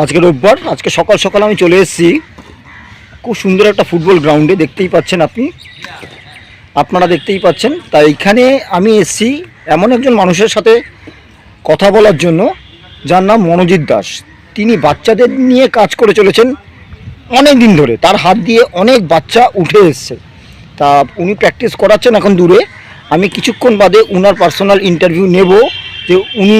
আজকে রোববার, আজকে সকাল সকাল আমি চলে এসেছি। খুব সুন্দর একটা ফুটবল গ্রাউন্ডে, দেখতেই পাচ্ছেন আপনি। আপনারা দেখতেই পাচ্ছেন। তাই এখানে আমি এসেছি এমন একজন মানুষের সাথে কথা বলার জন্য, যার নাম মনোজিৎ দাস। তিনি বাচ্চাদের নিয়ে কাজ করে চলেছেন অনেক দিন ধরে। তার হাত দিয়ে অনেক বাচ্চা উঠে এসছে। তা উনি প্র্যাকটিস করাচ্ছেন এখন দূরে। আমি কিছুক্ষণ বাদে উনার পার্সোনাল ইন্টারভিউ নেব যে উনি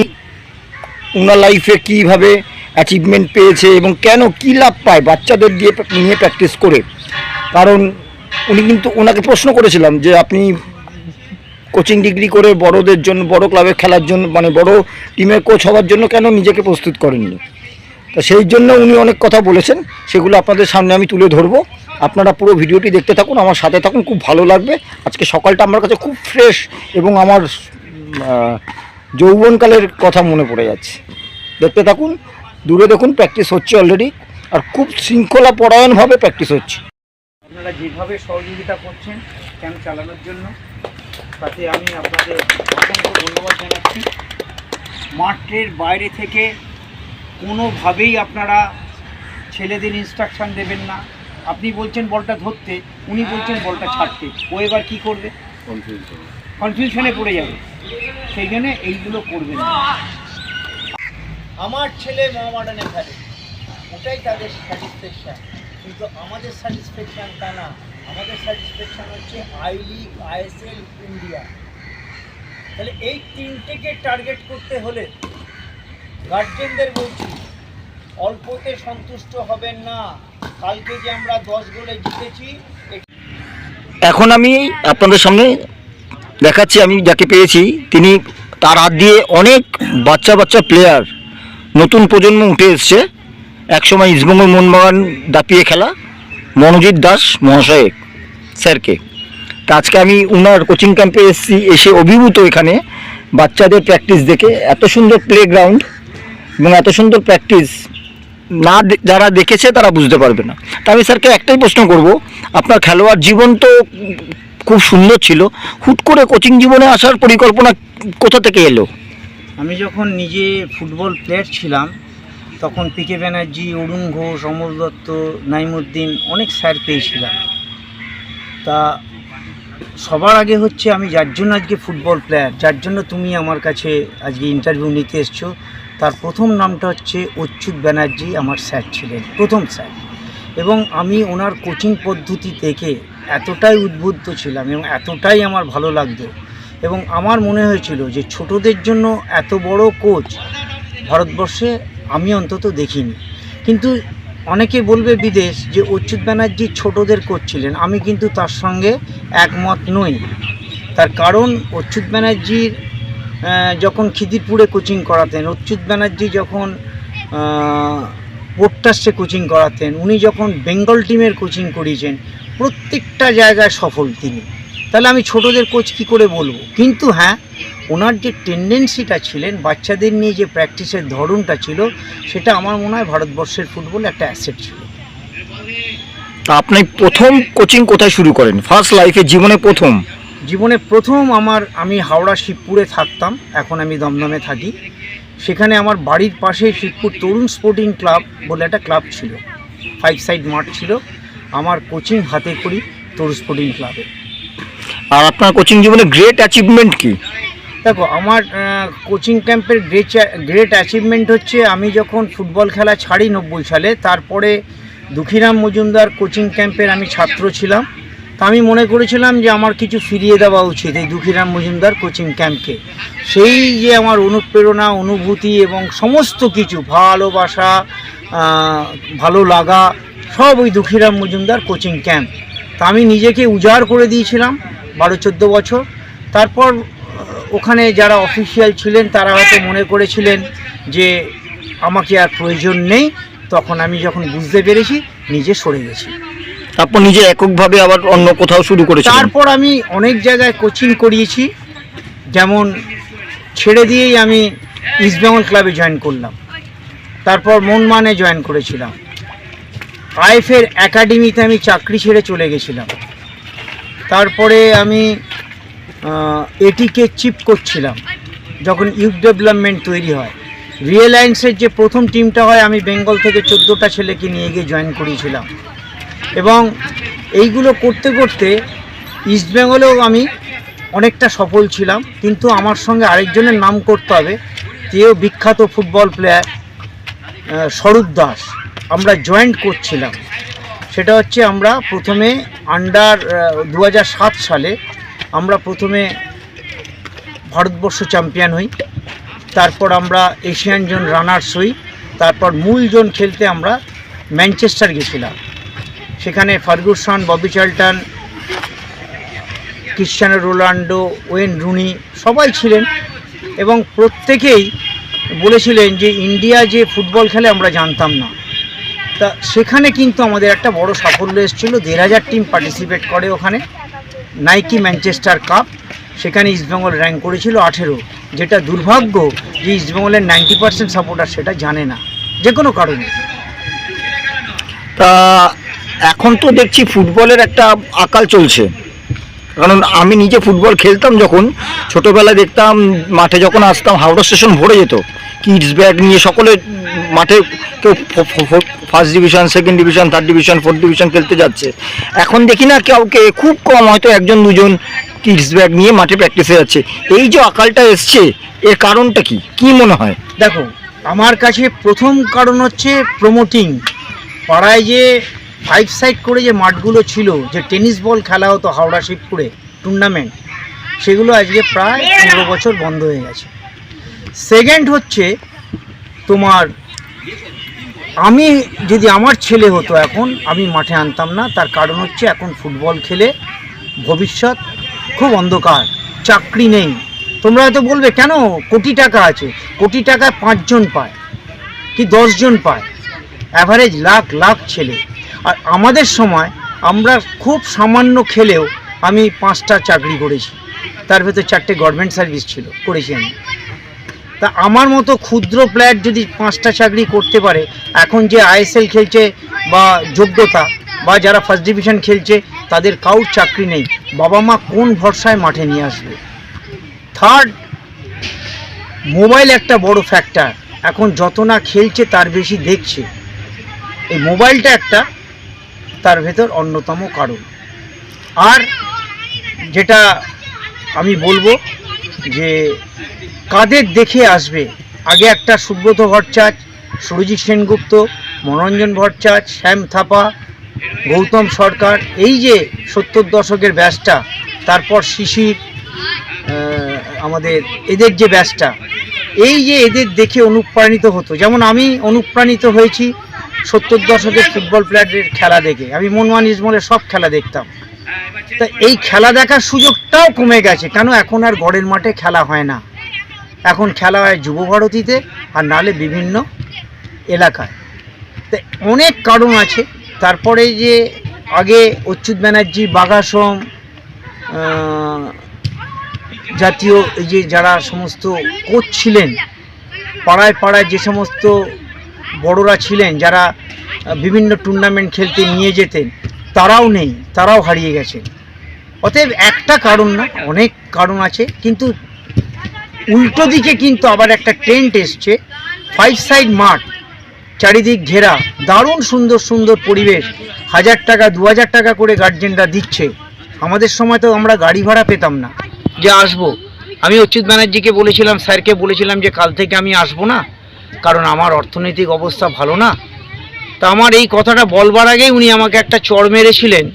উনার লাইফে কীভাবে অ্যাচিভমেন্ট পেয়েছে এবং কেন কী লাভ পায় বাচ্চাদের দিয়ে নিয়ে প্র্যাকটিস করে। কারণ উনি কিন্তু ওনাকে প্রশ্ন করেছিলাম যে আপনি কোচিং ডিগ্রি করে বড়দের জন্য, বড় ক্লাবে খেলার জন্য মানে বড় টিমের কোচ হওয়ার জন্য কেন নিজেকে প্রস্তুত করেননি? তা সেই জন্য উনি অনেক কথা বলেছেন, সেগুলো আপনাদের সামনে আমি তুলে ধরবো। আপনারা পুরো ভিডিওটি দেখতে থাকুন, আমার সাথে থাকুন, খুব ভালো লাগবে। আজকে সকালটা আমার কাছে খুব ফ্রেশ এবং আমার যৌবনকালের কথা মনে পড়ে যাচ্ছে। দেখতে থাকুন দূরে দেখুন প্র্যাকটিস হচ্ছে অলরেডি আর খুব শৃঙ্খলা পরায়ণভাবে প্র্যাকটিস হচ্ছে। আপনারা যেভাবে সহযোগিতা করছেন ক্যাম্প চালানোর জন্য তাতে আমি আপনাদের অসংখ্য ধন্যবাদ জানাচ্ছি। মাঠের বাইরে থেকে কোনোভাবেই আপনারা ছেলেদের ইনস্ট্রাকশন দেবেন না। আপনি বলছেন বলটা ধরতে উনি বলছেন বলটা ছাড়তে। ও এবার কী করবে? কনফিউশনে পড়ে যাবে। সেই জন্য এইগুলো করবেন না। আমার ছেলে মোহামেডানে খেলে ওটাই তাদের স্যাটিসফ্যাকশান কিন্তু আমাদের স্যাটিসফ্যাকশান তা না। আমাদের স্যাটিসফ্যাকশান হচ্ছে আই লিগ আইএসএল ইন্ডিয়া তাহলে এই তিনটেকে টার্গেট করতে হলে গার্জেনদের বলছি, অল্পতে সন্তুষ্ট হবেন না। কালকে যে আমরা দশ গোলে জিতেছি এখন আমি আপনাদের সামনে দেখাচ্ছি, আমি যাকে পেয়েছি, তিনি তার হাত দিয়ে অনেক বাচ্চা বাচ্চা প্লেয়ার নতুন প্রজন্ম উঠে এসছে। একসময় ইস্টবেঙ্গল মোহনবাগান দাপিয়ে খেলা, মনোজিৎ দাস, মহাশয় স্যারকে। তা আজকে আমি উনার কোচিং ক্যাম্পে এসেছি, এসে অভিভূত এখানে। বাচ্চাদের প্র্যাকটিস দেখে এত সুন্দর প্লে গ্রাউন্ড এবং এত সুন্দর প্র্যাকটিস না যারা দেখেছে তারা বুঝতে পারবে না। তা আমি স্যারকে একটাই প্রশ্ন করব, আপনার খেলোয়াড় জীবন তো খুব সুন্দর ছিল। হুট করে কোচিং জীবনে আসার পরিকল্পনা কোথা থেকে এলো? আমি যখন নিজে ফুটবল প্লেয়ার ছিলাম, তখন পি কে ব্যানার্জি অরুণ ঘোষ অমর দত্ত, নাইমুদ্দিন অনেক স্যার পেয়েছিলাম। তা সবার আগে হচ্ছে আমি যার জন্য আজকে ফুটবল প্লেয়ার যার জন্য তুমি আমার কাছে আজকে ইন্টারভিউ নিতে এসছো, তার প্রথম নামটা হচ্ছে অচ্যুত ব্যানার্জি আমার স্যার ছিলেন, প্রথম স্যার এবং আমি ওনার কোচিং পদ্ধতি থেকে এতটাই উদ্বুদ্ধ ছিলাম এবং এতটাই আমার ভালো লাগতো এবং আমার মনে হয়েছিল যে ছোটদের জন্য এত বড় কোচ ভারতবর্ষে আমি অন্তত দেখিনি। কিন্তু অনেকে বলবে বিদেশ যে অচ্যুত ব্যানার্জি ছোটদের কোচ ছিলেন। আমি কিন্তু তার সঙ্গে একমত নই। তার কারণ অচ্যুত ব্যানার্জির যখন খিদিরপুরে কোচিং করাতেন, অচ্যুত ব্যানার্জি যখন পোর্টাসে কোচিং করাতেন, উনি যখন বেঙ্গল টিমের কোচিং করিয়েছেন, প্রত্যেকটা জায়গায় সফল তিনি। তাহলে আমি ছোটদের কোচ কি করে বলব? কিন্তু হ্যাঁ ওনার যে টেন্ডেন্সিটা ছিলেন বাচ্চাদের নিয়ে যে প্র্যাকটিসের ধরনটা ছিল সেটা আমার মনে হয় ভারতবর্ষের ফুটবল একটা অ্যাসেট ছিল। তা আপনি প্রথম কোচিং কোথায় শুরু করেন? ফার্স্ট লাইফে জীবনে প্রথম? জীবনে প্রথম আমার আমি হাওড়া শিবপুরে থাকতাম এখন আমি দমদমে থাকি। সেখানে আমার বাড়ির পাশে শিবপুর তরুণ স্পোর্টিং ক্লাব বলে একটা ক্লাব ছিল। ফাইভ সাইড মাঠ ছিল। আমার কোচিং হাতে করি তরুণ স্পোর্টিং ক্লাবে আর আপনার কোচিং জীবনে গ্রেট অ্যাচিভমেন্ট কি? দেখো, আমার কোচিং ক্যাম্পের গ্রেট গ্রেট অ্যাচিভমেন্ট হচ্ছে আমি যখন ফুটবল খেলা ছাড়ি নব্বই সালে, তারপরে দুঃখীরাম মজুমদার কোচিং ক্যাম্পের আমি ছাত্র ছিলাম। তা আমি মনে করেছিলাম যে আমার কিছু ফিরিয়ে দেওয়া উচিত এই দুঃখীরাম মজুমদার কোচিং ক্যাম্পকে সেই যে আমার অনুপ্রেরণা, অনুভূতি এবং সমস্ত কিছু, ভালোবাসা ভালো লাগা, সব ওই দুঃখীরাম মজুমদার কোচিং ক্যাম্প তা আমি নিজেকে উজাড় করে দিয়েছিলাম। বারো চোদ্দ বছর। তারপর ওখানে যারা অফিসিয়াল ছিলেন তারা হয়তো মনে করেছিলেন যে আমাকে আর প্রয়োজন নেই। তখন আমি যখন বুঝতে পেরেছি নিজে সরে গেছি। তারপর নিজে এককভাবে আবার অন্য কোথাও শুরু করেছি তারপর আমি অনেক জায়গায় কোচিং করিয়েছি। যেমন ছেড়ে দিয়েই আমি ইস্টবেঙ্গল ক্লাবে জয়েন করলাম। তারপর মনমানে জয়েন করেছিলাম। আইএফের একাডেমিতে আমি চাকরি ছেড়ে চলে গেছিলাম। তারপরে আমি এটিকে চিপ করছিলাম, যখন ইউথ ডেভেলপমেন্ট তৈরি হয়। রিয়েলায়েন্সের যে প্রথম টিমটা হয়, আমি বেঙ্গল থেকে চোদ্দোটা ছেলেকে নিয়ে গিয়ে জয়েন করিয়েছিলাম এবং এইগুলো করতে করতে ইস্টবেঙ্গলেও আমি অনেকটা সফল ছিলাম, কিন্তু আমার সঙ্গে আরেকজনের নাম করতে হবে তেও বিখ্যাত ফুটবল প্লেয়ার স্বরূপ দাস। আমরা জয়েন্ট করছিলাম। সেটা হচ্ছে আমরা প্রথমে আন্ডার দু হাজার সাত সালে আমরা প্রথমে ভারতবর্ষ চ্যাম্পিয়ন হই। তারপর আমরা এশিয়ান জোন রানার্স হই। তারপর মূল জোন খেলতে আমরা ম্যানচেস্টার গেছিলাম। সেখানে Ferguson, Bobby Charlton Cristiano Ronaldo, Wayne Rooney সবাই ছিলেন এবং প্রত্যেকেই বলেছিলেন যে ইন্ডিয়া যে ফুটবল খেলে আমরা জানতাম না। তা সেখানে কিন্তু আমাদের একটা বড় সাফল্য এসেছিল। দেড় হাজার টিম পার্টিসিপেট করে ওখানে। নাইকি ম্যানচেস্টার কাপ সেখানে ইস্টবেঙ্গল র্যাঙ্ক করেছিল আঠেরো। যেটা দুর্ভাগ্য যে ইস্টবেঙ্গলের নাইনটি পার্সেন্ট সাপোর্টার সেটা জানে না, যে কোনো কারণে। তা এখন তো দেখছি ফুটবলের একটা আকাল চলছে। কারণ আমি নিজে ফুটবল খেলতাম যখন, ছোটোবেলায় দেখতাম মাঠে যখন আসতাম, হাওড়া স্টেশন ভরে যেত। কিডস ব্যাগ নিয়ে সকলে মাঠে কেউ first division second division third division fourth division খেলতে যাচ্ছে। এখন দেখি না কাউকে খুব কম হয়তো একজন, দুজন কিডস ব্যাগ নিয়ে মাঠে প্র্যাকটিসে যাচ্ছে। এই যে আকালটা এসছে, এর কারণটা কি? কি মনে হয়? দেখো, আমার কাছে প্রথম কারণ হচ্ছে প্রমোটিং পাড়ায় যে ফাইভ সাইড করে যে মাঠগুলো ছিল, যে টেনিস বল খেলা হতো হাওড়া শিবপুরে টুর্নামেন্ট সেগুলো আজকে প্রায় পনেরো বছর বন্ধ হয়ে গেছে। সেকেন্ড হচ্ছে তোমার আমি যদি আমার ছেলে হতো এখন, আমি মাঠে আনতাম না। তার কারণ হচ্ছে এখন ফুটবল খেলে ভবিষ্যৎ খুব অন্ধকার, চাকরি নেই। তোমরা হয়তো বলবে, কেন? কোটি টাকা আছে। কোটি টাকায় পাঁচজন পায় কি দশজন পায়? অ্যাভারেজ লাখ লাখ ছেলে। আর আমাদের সময় আমরা খুব সামান্য খেলেও আমি পাঁচটা চাকরি করেছি। তার ভেতর চারটে গভর্নমেন্ট সার্ভিস ছিল, করেছি আমি। তা আমার মতো ক্ষুদ্র প্লেয়ার যদি পাঁচটা চাকরি করতে পারে, এখন যে আইএসএল খেলছে বা যোগ্যতা, বা যারা ফার্স্ট ডিভিশন খেলছে, তাদের কাউর চাকরি নেই। বাবা মা কোন ভরসায় মাঠে নিয়ে আসবে? থার্ড মোবাইল একটা বড় ফ্যাক্টর এখন যত না খেলছে, তার বেশি দেখছে। এই মোবাইলটা একটা, তার ভেতর অন্যতম কারণ। আর যেটা আমি বলব যে কাদের দেখে আসবে? আগে একটা সুব্রত ভট্টাচার্য, সুরজিৎ সেনগুপ্ত, মনোরঞ্জন ভট্টাচার্য, শ্যাম থাপা, গৌতম সরকার, এই যে সত্তর দশকের ব্যাচটা তারপর শিশির আমাদের এদের যে ব্যাচটা এই যে এদের দেখে অনুপ্রাণিত হতো। যেমন আমি অনুপ্রাণিত হয়েছি সত্তর দশকের ফুটবল প্লেয়ারদের খেলা দেখে। আমি মনওয়ান ইসমলের সব খেলা দেখতাম। তা এই খেলা দেখার সুযোগটাও কমে গেছে। কেন এখন আর গড়ের মাঠে খেলা হয় না? এখন খেলা হয় যুব ভারতীতে আর নালে বিভিন্ন এলাকায়। তা অনেক কারণ আছে। তারপরে যে আগে অচ্যুত ব্যানার্জি, বাঘাসম জাতীয় এই যে যারা সমস্ত কোচ ছিলেন, পাড়ায় পাড়ায় যে সমস্ত বড়রা ছিলেন, যারা বিভিন্ন টুর্নামেন্ট খেলতে নিয়ে যেতেন, তারাও নেই, তারাও হারিয়ে গেছেন। অতএব একটা কারণ না, অনেক কারণ আছে, কিন্তু উল্টো দিকে কিন্তু আবার একটা ট্রেন্ড এসছে ফাইভ সাইড মাঠ, চারিদিক ঘেরা, দারুণ সুন্দর সুন্দর পরিবেশ, হাজার টাকা, দু হাজার টাকা করে গার্জেনরা দিচ্ছে। আমাদের সময় তো আমরা গাড়ি ভাড়া পেতাম না। যে আসব। আমি অচ্যুত ব্যানার্জিকে বলেছিলাম, স্যারকে বলেছিলাম যে কাল থেকে আমি আসব না, কারণ আমার অর্থনৈতিক অবস্থা ভালো না। তা আমার এই কথাটা বলবার আগেই উনি আমাকে একটা চড় মেরেছিলেন।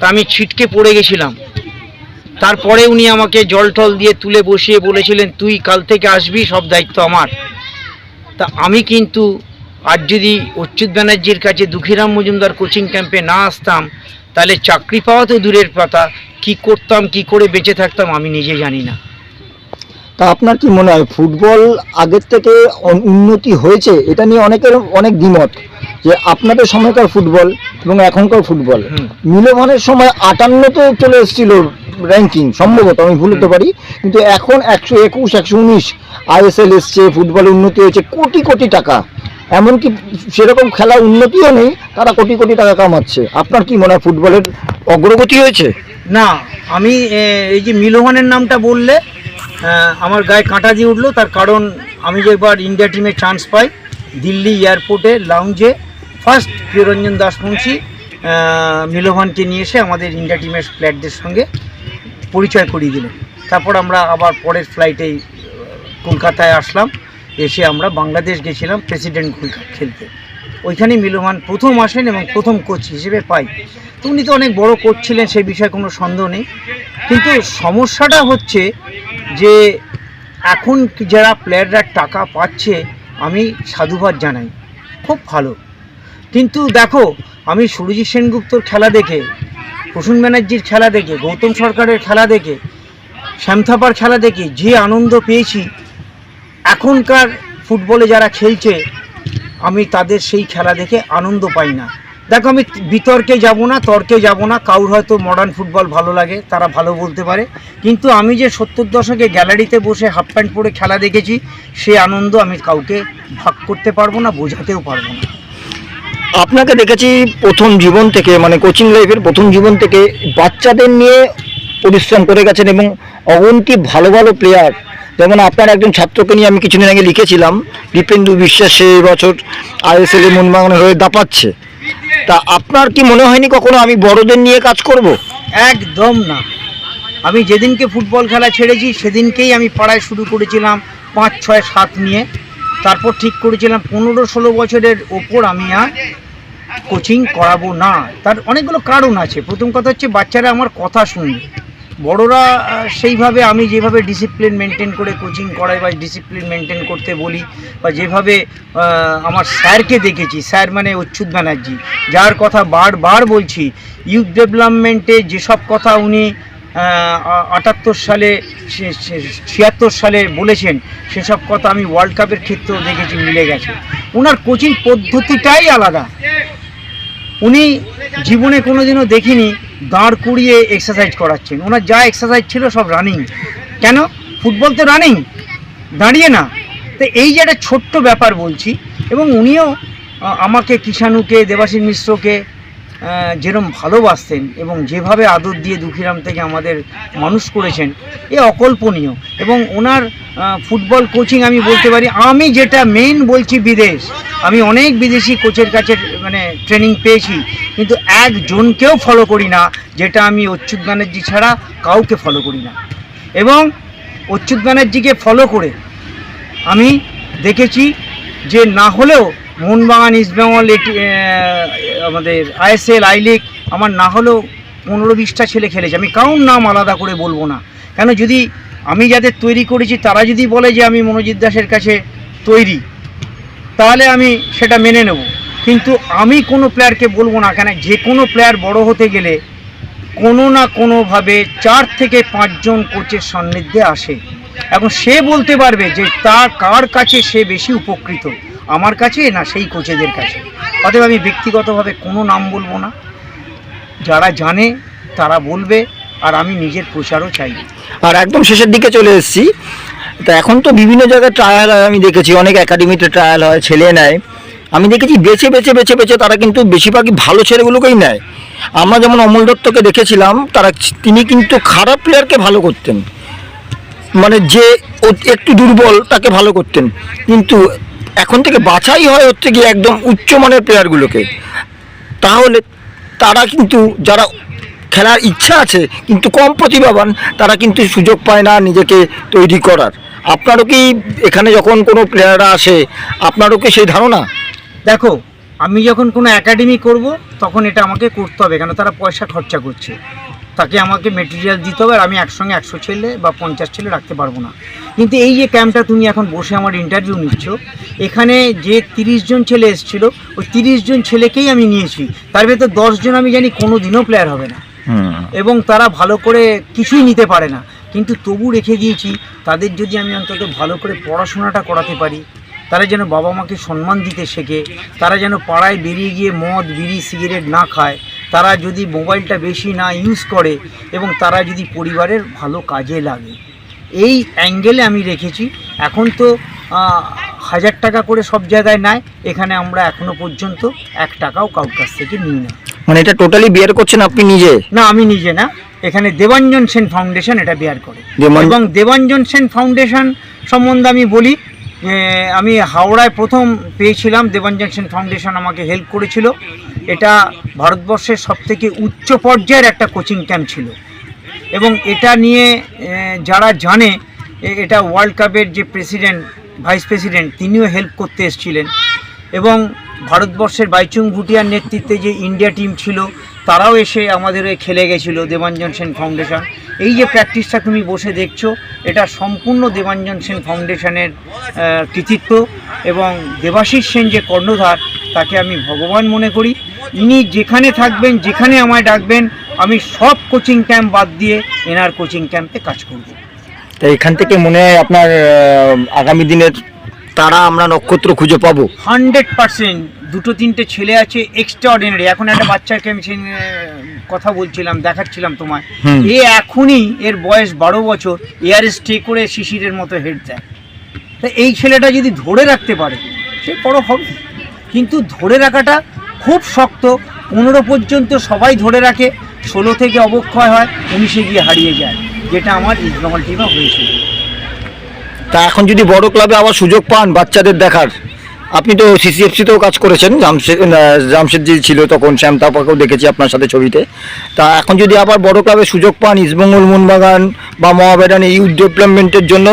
তা আমি ছিটকে পড়ে গেছিলাম। তারপরে উনি আমাকে জল টল দিয়ে তুলে বসিয়ে বলেছিলেন, তুই কাল থেকে আসবি, সব দায়িত্ব আমার। তা আমি কিন্তু আর যদি অচ্যুত ব্যানার্জির কাছে দুঃখীরাম মজুমদার কোচিং ক্যাম্পে না আসতাম, তাহলে চাকরি পাওয়া তো দূরের পাতা কি করতাম, কি করে বেঁচে থাকতাম আমি নিজে জানি না। তা আপনার কি মনে হয় ফুটবল আগের থেকে উন্নতি হয়েছে? এটা নিয়ে অনেকের অনেক দ্বিমত। যে আপনাদের সময়কার ফুটবল এবং এখনকার ফুটবল। হুম। মিলনের সময় আটান্নতে চলে এসেছিল র্যাঙ্কিং সম্ভবত আমি ভুল হতে পারি। কিন্তু এখন একশো একুশ একশো উনিশ আইএসএল এসছে ফুটবলে উন্নতি হয়েছে কোটি কোটি টাকা। এমনকি সেরকম খেলা উন্নতিও নেই তারা কোটি কোটি টাকা কামাচ্ছে। আপনার কি মনে হয় ফুটবলের অগ্রগতি হয়েছে? না আমি এই যে মিলোহানের নামটা বললে আমার গায়ে কাঁটা দিয়ে উঠল। তার কারণ আমি যে একবার ইন্ডিয়া টিমে চান্স পাই দিল্লি এয়ারপোর্টে লাউঞ্জে ফার্স্ট প্রিয়রঞ্জন দাসমুন্সি মিলোভানকে নিয়ে এসে আমাদের ইন্ডিয়া টিমের প্লেয়ারদের সঙ্গে পরিচয় করিয়ে দিলেন। তারপর আমরা আবার পরের ফ্লাইটেই কলকাতায় আসলাম। এসে আমরা বাংলাদেশ গেছিলাম প্রেসিডেন্ট কলকাতা খেলতে। ওইখানে মিলোভান প্রথম আসেন এবং প্রথম কোচ হিসেবে পাই। তো উনি তো অনেক বড় কোচ ছিলেন সেই বিষয়ে কোনো সন্দেহ নেই। কিন্তু সমস্যাটা হচ্ছে যে এখন যারা প্লেয়াররা টাকা পাচ্ছে, আমি সাধুবাদ জানাই। খুব ভালো। কিন্তু দেখো, আমি সুরজিৎ সেনগুপ্তর খেলা দেখে, প্রসূন ব্যানার্জির খেলা দেখে, গৌতম সরকারের খেলা দেখে, শ্যামথাপার খেলা দেখে যে আনন্দ পেয়েছি, এখনকার ফুটবলে যারা খেলছে, আমি তাদের সেই খেলা দেখে আনন্দ পাই না। দেখো, আমি বিতর্কে যাব না, তর্কে যাব না, কারোর হয়তো মডার্ন ফুটবল ভালো লাগে, তারা ভালো বলতে পারে, কিন্তু আমি যে সত্তর দশকে গ্যালারিতে বসে হাফ প্যান্ট পরে খেলা দেখেছি, সে আনন্দ আমি কাউকে ভাগ করতে পারব না, বোঝাতেও পারব না। আপনাকে দেখেছি প্রথম জীবন থেকে মানে কোচিং লাইফের প্রথম জীবন থেকে বাচ্চাদের নিয়ে পরিশ্রম করে গেছেন এবং অগন্তি ভালো ভালো প্লেয়ার যেমন আপনার একজন ছাত্রকে নিয়ে আমি কিছুদিন আগে লিখেছিলাম, দীপেন্দু বিশ্বাস সে এবছর আইএসএল এ মোহনবাগানের হয়ে দাপাচ্ছে। তা আপনার কি মনে হয়নি কখনো আমি বড়দের নিয়ে কাজ করব? একদম না। আমি যেদিনকে ফুটবল খেলা ছেড়েছি, সেদিনকেই আমি পাড়ায় শুরু করেছিলাম পাঁচ, ছয়, সাত নিয়ে। তারপর ঠিক করেছিলাম পনেরো ষোলো বছরের ওপর আমি আর কোচিং করাবো না। তার অনেকগুলো কারণ আছে। প্রথম কথা হচ্ছে বাচ্চারা আমার কথা শুনবে। বড়রা সেইভাবে আমি যেভাবে ডিসিপ্লিন মেনটেন করে কোচিং করাই বা ডিসিপ্লিন মেনটেন করতে বলি বা যেভাবে আমার স্যারকে দেখেছি, স্যার মানে অচ্যুত ব্যানার্জি, যার কথা বারবার বলছি। ইউথ ডেভেলপমেন্টে যেসব কথা উনি আটাত্তর সালে ছিয়াত্তর সালে বলেছেন, সেসব কথা আমি ওয়ার্ল্ড কাপের ক্ষেত্রেও দেখেছি, মিলে গেছে। ওনার কোচিং পদ্ধতিটাই আলাদা। উনি জীবনে কোনো দিনও দেখিনি দাঁড় করিয়ে এক্সারসাইজ করাচ্ছেন। ওনার যা এক্সারসাইজ ছিল সব রানিং কেন? ফুটবল তো রানিং দাঁড়িয়ে না। তো এই যে একটা ছোট্ট ব্যাপার বলছি, এবং উনিও আমাকে, কিষাণুকে, দেবাশিস মিশ্রকে যেরম ভালোবাসতেন এবং যেভাবে আদর দিয়ে দুঃখীরাম থেকে আমাদের মানুষ করেছেন, এ অকল্পনীয়। এবং ওনার ফুটবল কোচিং আমি বলতে পারি, আমি যেটা মেন বলছি বিদেশ। আমি অনেক বিদেশি কোচের কাছে মানে ট্রেনিং পেয়েছি, কিন্তু একজনকেও ফলো করি না, যেটা আমি অচ্যুত ব্যানার্জি ছাড়া কাউকে ফলো করি না। এবং অচ্যুত ব্যানার্জিকে ফলো করে আমি দেখেছি যে না হলেও মোহনবাগান ইস্টবেঙ্গল এটি আমাদের আইএসএল আই লিগ আমার না হলেও পনেরো বিশটা ছেলে খেলেছে। আমি কারোর নাম আলাদা করে বলব না। কেন যদি আমি যাদের তৈরি করেছি, তারা যদি বলে যে আমি মনোজিৎ দাসের কাছে তৈরি, তাহলে আমি সেটা মেনে নেব। কিন্তু আমি কোনো প্লেয়ারকে বলব না, কেন যে কোনো প্লেয়ার বড় হতে গেলে কোনো না কোনোভাবে চার থেকে পাঁচজন কোচের সান্নিধ্যে আসে। এখন সে বলতে পারবে যে তার, কার কাছে সে বেশি উপকৃত? আমার কাছে না সেই কোচেদের কাছে? অতএব আমি ব্যক্তিগতভাবে কোনো নাম বলব না। যারা জানে, তারা বলবে, আর আমি নিজের প্রচারও চাই। আর একদম শেষের দিকে চলে এসেছি। তা এখন তো বিভিন্ন জায়গায় ট্রায়াল হয়, আমি দেখেছি। অনেক একাডেমিতে ট্রায়াল হয়, ছেলে নেয়। আমি দেখেছি বেছে বেছে বেছে বেছে তারা কিন্তু বেশিরভাগই ভালো ছেলেগুলোকেই নেয়। আমরা যেমন অমল দত্তকে দেখেছিলাম, তারা, তিনি কিন্তু খারাপ প্লেয়ারকে ভালো করতেন। মানে যে একটু দুর্বল, তাকে ভালো করতেন। কিন্তু এখন থেকে বাছাই হয় হচ্ছে গিয়ে একদম উচ্চমানের প্লেয়ারগুলোকে তাহলে তারা কিন্তু যারা খেলার ইচ্ছা আছে, কিন্তু কম প্রতিভাবান, তারা কিন্তু সুযোগ পায় না নিজেকে তৈরি করার। আপনারও কি এখানে যখন কোনো প্লেয়াররা আসে, আপনারও কি সেই ধারণা? দেখো, আমি যখন কোনো একাডেমি করব, তখন এটা আমাকে করতে হবে, কেন তারা পয়সা খরচা করছে। তাকে আমাকে মেটেরিয়াল দিতে হবে আর আমি একসঙ্গে একশো ছেলে বা পঞ্চাশ ছেলে রাখতে পারব না। কিন্তু এই যে ক্যাম্পটা তুমি এখন বসে আমার ইন্টারভিউ নিচ্ছ এখানে যে তিরিশ জন ছেলে এসেছিল ওই তিরিশ জন ছেলেকেই আমি নিয়েছি। তার ভেতর দশজন আমি জানি কোনো দিনও প্লেয়ার হবে না। এবং তারা ভালো করে কিছুই নিতে পারে না। কিন্তু তবু রেখে দিয়েছি তাদের যদি আমি অন্তত ভালো করে পড়াশোনাটা করাতে পারি তারা যেন বাবা মাকে সম্মান দিতে শেখে তারা যেন পাড়ায় বেরিয়ে গিয়ে মদ বিড়ি সিগারেট না খায় তারা যদি মোবাইলটা বেশি না ইউজ করে এবং তারা যদি পরিবারের ভালো কাজে লাগে। এই অ্যাঙ্গেলে আমি রেখেছি। এখন তো হাজার টাকা করে সব জায়গায় নেয়। এখানে আমরা এখনও পর্যন্ত এক টাকাও কারোর কাছ থেকে নিই না। মানে এটা টোটালি বিয়ার করছেন আপনি নিজে? না আমি নিজে না। এখানে দেবাঞ্জন সেন ফাউন্ডেশন এটা বিয়ার করে। এবং দেবাঞ্জন সেন ফাউন্ডেশন সম্বন্ধে আমি বলি আমি হাওড়ায় প্রথম পেয়েছিলাম। দেবাঞ্জন সেন ফাউন্ডেশন আমাকে হেল্প করেছিল। এটা ভারতবর্ষের সবথেকে উচ্চ পর্যায়ের একটা কোচিং ক্যাম্প ছিল। এবং এটা নিয়ে যারা জানে এটা ওয়ার্ল্ড কাপের যে প্রেসিডেন্ট ভাইস প্রেসিডেন্ট তিনিও হেল্প করতে এসেছিলেন। এবং ভারতবর্ষের বাইচুং ভুটিয়ার নেতৃত্বে যে ইন্ডিয়া টিম ছিল, তারাও এসে আমাদের খেলে গেছিল, দেবাঞ্জন সেন ফাউন্ডেশন এই যে প্র্যাকটিসটা তুমি বসে দেখছ এটা সম্পূর্ণ দেবাঞ্জন সেন ফাউন্ডেশনের কৃতিত্ব এবং দেবাশিস সেন যে কর্ণধার তাকে আমি ভগবান মনে করি। ইনি যেখানে থাকবেন যেখানে আমায় ডাকবেন আমি সব কোচিং ক্যাম্প বাদ দিয়ে এনার কোচিং ক্যাম্পে কাজ করব। তো এখান থেকে মনে হয় আপনার আগামী দিনের তারা আমরা নক্ষত্র খুঁজে পাবো। Hundred percent. দুটো তিনটে ছেলে আছে এক্সট্রা অর্ডিনারি এখন একটা বাচ্চাকে আমি সেই, কথা বলছিলাম দেখাচ্ছিলাম তোমায়। এ এখনই এর বয়স বারো বছর এয়ার স্টে করে শিশিরের মতো হেড দেয়। তা এই ছেলেটা যদি ধরে রাখতে পারে সে বড় হবে। কিন্তু ধরে রাখাটা খুব শক্ত। পনেরো পর্যন্ত সবাই ধরে রাখে। ষোলো থেকে অবক্ষয় হয় উনিশে গিয়ে হারিয়ে যায় যেটা আমার ইস্টবেঙ্গল টিমে হয়েছিল। তা এখন যদি বড় ক্লাবে আবার সুযোগ পান বাচ্চাদের দেখার? আপনি তো সিসিএফসিতেও কাজ করেছেন, জামশেদ জামশেদজি ছিল তখন, শ্যাম তাপাকেও দেখেছি আপনার সাথে ছবিতে। তা এখন যদি আবার বড় ক্লাবে সুযোগ পান ইস্টবেঙ্গল মোহনবাগান বা মহাবেডান এই ডেভেলপমেন্টের জন্য,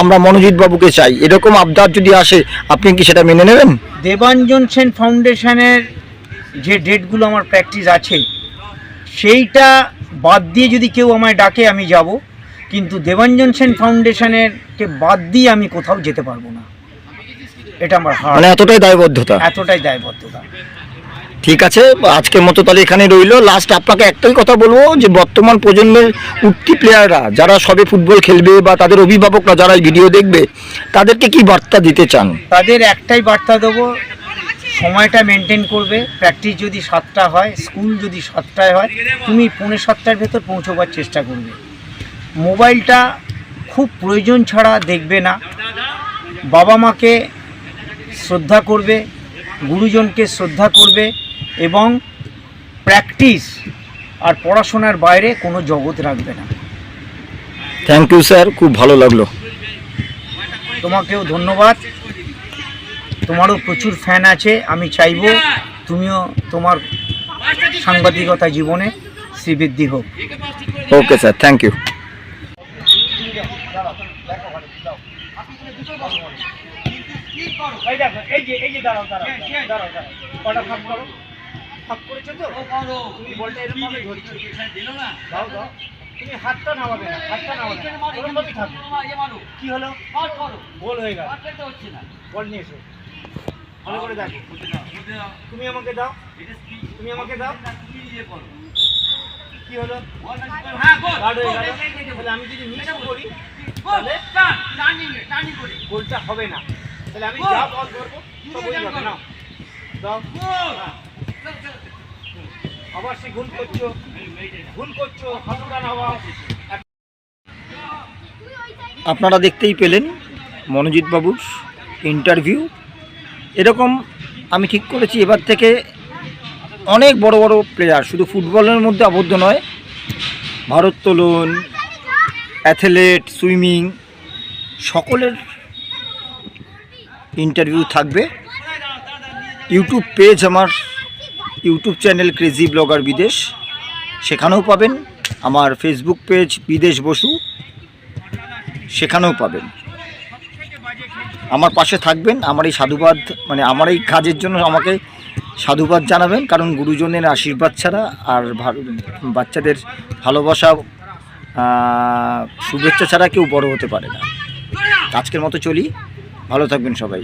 আমরা মনোজিৎ বাবুকে চাই। এরকম আবদার যদি আসে, আপনি কি সেটা মেনে নেবেন? দেবাঞ্জন সেন ফাউন্ডেশনের যে ডেটগুলো আমার প্র্যাকটিস আছে, সেইটা বাদ দিয়ে যদি কেউ আমায় ডাকে, আমি যাব। কিন্তু দেবাঞ্জন সেন ফাউন্ডেশনের কে বাদ দিয়ে আমি কোথাও যেতে পারব না। এটা আমার হার মানে এতটাই দায়বদ্ধতা? এতটাই দায়বদ্ধতা। ঠিক আছে আজকের মতো তাহলে এখানে রইল। লাস্ট আপনাকে একটাই কথা বলব যে বর্তমান প্রজন্মের উঠতি প্লেয়াররা যারা সবে ফুটবল খেলবে বা তাদের অভিভাবকরা যারা ভিডিও দেখবে তাদেরকে কি বার্তা দিতে চান? তাদের একটাই বার্তা দেবো সময়টা মেনটেন করবে। প্র্যাকটিস যদি সাতটা হয় স্কুল যদি সাতটায় হয় তুমি পৌনে সাতটার ভেতর পৌঁছবার চেষ্টা করবে। মোবাইলটা খুব প্রয়োজন ছাড়া দেখবে না। বাবা মাকে শ্রদ্ধা করবে গুরুজনকে শ্রদ্ধা করবে এবং প্র্যাকটিস আর পড়াশোনার বাইরে কোনো জগৎ রাখবে না। থ্যাংক ইউ স্যার খুব ভালো লাগল। তোমাকেও ধন্যবাদ। তোমারও প্রচুর ফ্যান আছে। আমি চাইব তুমিও তোমার সাংবাদিকতা জীবনে শ্রীবৃদ্ধি হোক। ওকে স্যার থ্যাংক ইউ এই দেখো এই যে এই যে দাঁড়াও দাঁড়াও দাঁড়াও দাঁড়াও কটা করো? করেছ তো? তুমি বলটা এরকম ভাবে ধরছো। দাও দাও। তুমি হাতটা নামাবে না হাতটা নামাবে না। ওরকম ভাবেই থাকবে। কি হলো? গোল হয়ে গেল। বল নিয়ে এসো। ভালো করে দেখো। তুমি আমাকে দাও। তুমি আমাকে দাও। কি হলো? হয়ে আমি যদি মিস করি। গোলটা হবে না। তাহলে আমি যা বল ধরবো সব হবে না। দাও। আবার সে ভুল করছ ভুল করছ হাতটা নামাও। আপনারা দেখতেই পেলেন মনোজিৎ বাবুর ইন্টারভিউ এরকম আমি ঠিক করেছি এবার থেকে অনেক বড় বড় প্লেয়ার শুধু ফুটবলের মধ্যে আবদ্ধ নয় ভারোত্তোলন অ্যাথলেট সুইমিং সকলের ইন্টারভিউ থাকবে। ইউটিউব পেজ আমার, ইউটিউব চ্যানেল ক্রেজি ব্লগার বিদেশ। সেখানেও পাবেন। আমার ফেসবুক পেজ বিদেশ বসু, সেখানেও পাবেন। আমার পাশে থাকবেন, আমার এই সাধুবাদ মানে আমার এই কাজের জন্য আমাকে সাধুবাদ জানাবেন, কারণ গুরুজনের আশীর্বাদ ছাড়া আর বাচ্চাদের ভালোবাসা শুভেচ্ছা ছাড়া কেউ বড় হতে পারে না। আজকের মতো চলি। ভালো থাকবেন সবাই।